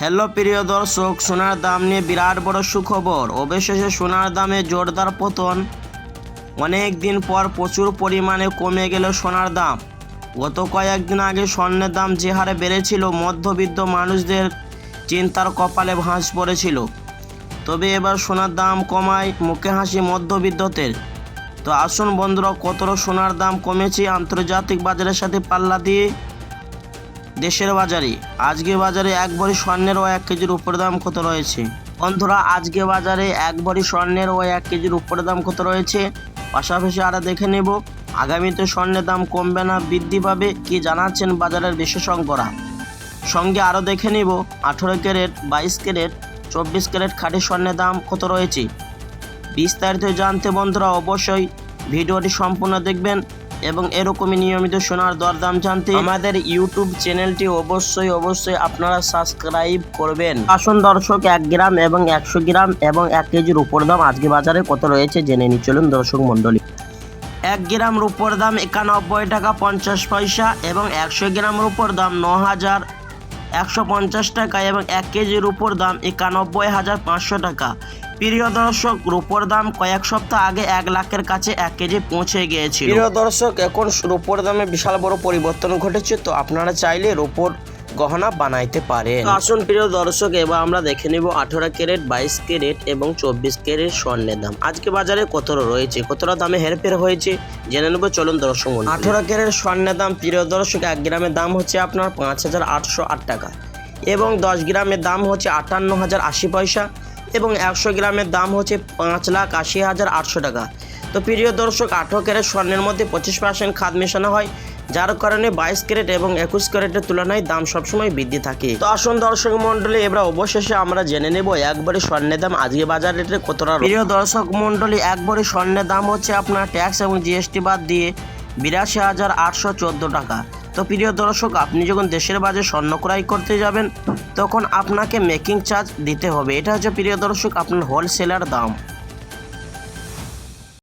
Hello প্রিয় দর্শক, সোনার দাম নিয়ে বিরাট বড় সুখবর। অবশেষে সোনার দামে জোরদার পতন। অনেক দিন পর প্রচুর পরিমাণে কমে গেল সোনার দাম। গত কয়েকদিন আগে স্বর্ণের দাম যে হারে বেড়েছিল, মধ্যবিত্ত মানুষদের চিন্তার কপালে ভাঁজ পড়েছিল। তবে এবার সোনার দাম কমায় মুখে হাসি মধ্যবিত্তদের। তো আসুন বন্ধুরা, কতটা সোনার দাম কমেছে আন্তর্জাতিক বাজারের সাথে পাল্লা দিয়ে দেশের বাজারে। আজকে বাজারে এক ভরি স্বর্ণের ও এক কেজির উপরে দাম কত রয়েছে? বন্ধুরা, আজকে বাজারে এক ভরি স্বর্ণের ও এক কেজির উপরে দাম কত রয়েছে? পাশাপাশি আরও দেখে নেব। আগামীতে স্বর্ণের দাম কমবে না, বৃদ্ধি পাবে, কি জানাচ্ছেন বাজারের বিশেষজ্ঞরা। সঙ্গে আরও দেখে নিব, আঠেরো ক্যারেট, বাইশ ক্যারেট, চব্বিশ ক্যারেট খাঁটি স্বর্ণের দাম কত রয়েছে? বিস্তারিত জানতে বন্ধুরা, অবশ্যই ভিডিওটি সম্পূর্ণ দেখবেন। এবং এরকমই নিয়মিত সোনার দরদাম জানতে আমাদের ইউটিউব চ্যানেলটি অবশ্যই অবশ্যই আপনারা সাবস্ক্রাইব করবেন। আসুন দর্শক, এক গ্রাম এবং একশো গ্রাম এবং এক কেজির উপর দাম আজকে বাজারে কত রয়েছে জেনে নি চলুন দর্শক মণ্ডলী। এক গ্রাম রূপোর দাম একানব্বই টাকা পঞ্চাশ পয়সা এবং একশো গ্রাম রূপোর দাম ন হাজার একশো পঞ্চাশ টাকা এবং এক কেজির উপর দাম একানব্বই হাজার পাঁচশো টাকা। প্রিয় দর্শক রূপোর দাম কয়েক সপ্তাহ আগে এক লাখের কাছে এক কেজি পৌঁছে গিয়েছিল। প্রিয় দর্শক এখন রূপোর দামে বিশাল বড় পরিবর্তন ঘটেছে তো আপনারা চাইলে রূপোর গহনা বানাইতে পারে আসুন প্রিয় দর্শক এবার আমরা দেখে নেব আঠারো ক্যারেট বাইশ ক্যারেট এবং চব্বিশ ক্যারেট স্বর্ণের দাম। আজকে বাজারে কতটা রয়েছে কতটা দামে হেরফের হয়েছে জেনে নেব চলুন দর্শক আঠারো ক্যারেট স্বর্ণের দাম প্রিয় দর্শক এক গ্রামের দাম হচ্ছে আপনার পাঁচ হাজার আটশো আট টাকা এবং দশ গ্রামের দাম হচ্ছে আটান্ন হাজার আশি পয়সা। এবং একশো গ্রামের দাম হচ্ছে পাঁচ লাখ আশি হাজার আটশো টাকা। তো প্রিয় দর্শক, আঠেরো ক্যারেট স্বর্ণের মধ্যে পঁচিশ পার্সেন্ট খাদ মেশানো হয়, যার কারণে বাইশ ক্যারেট এবং একুশ ক্যারেটের তুলনায় দাম সবসময় বৃদ্ধি থাকে। তো আসুন দর্শক মণ্ডলী, এবার অবশেষে আমরা জেনে নেব একবারে স্বর্ণের দাম, আজকে বাজার রেটে কতটা প্রিয় দর্শক মণ্ডলী, একবারে স্বর্ণের দাম হচ্ছে আপনার ট্যাক্স এবং জিএসটি বাদ দিয়ে বিরাশি হাজার আটশো চোদ্দ টাকা। তো প্রিয় দর্শক, আপনি যখন দেশের বাজে স্বর্ণ ক্রয় করতে যাবেন, তখন আপনাকে মেকিং চার্জ দিতে হবে। এটা হচ্ছে প্রিয় দর্শক, আপনার হোলসেলার দাম।